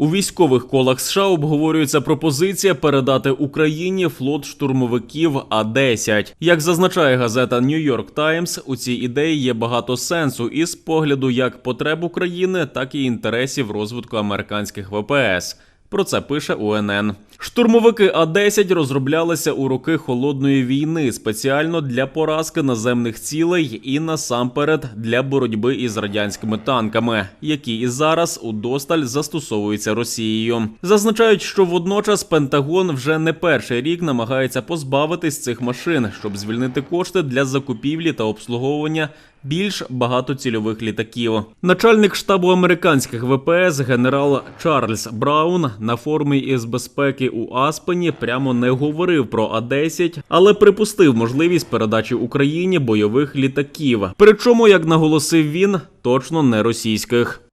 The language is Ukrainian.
У військових колах США обговорюється пропозиція передати Україні флот штурмовиків А-10. Як зазначає газета New York Times, у цій ідеї є багато сенсу із погляду як потреб України, так і інтересів розвитку американських ВПС. Про це пише УНН. Штурмовики А-10 розроблялися у роки холодної війни спеціально для поразки наземних цілей і насамперед для боротьби із радянськими танками, які і зараз удосталь застосовуються Росією. Зазначають, що водночас Пентагон вже не перший рік намагається позбавитись цих машин, щоб звільнити кошти для закупівлі та обслуговування більш багатоцільових літаків. Начальник штабу американських ВПС генерал Чарльз Браун на форумі із безпеки у Аспені прямо не говорив про А-10, але припустив можливість передачі Україні бойових літаків. Причому, як наголосив він, точно не російських.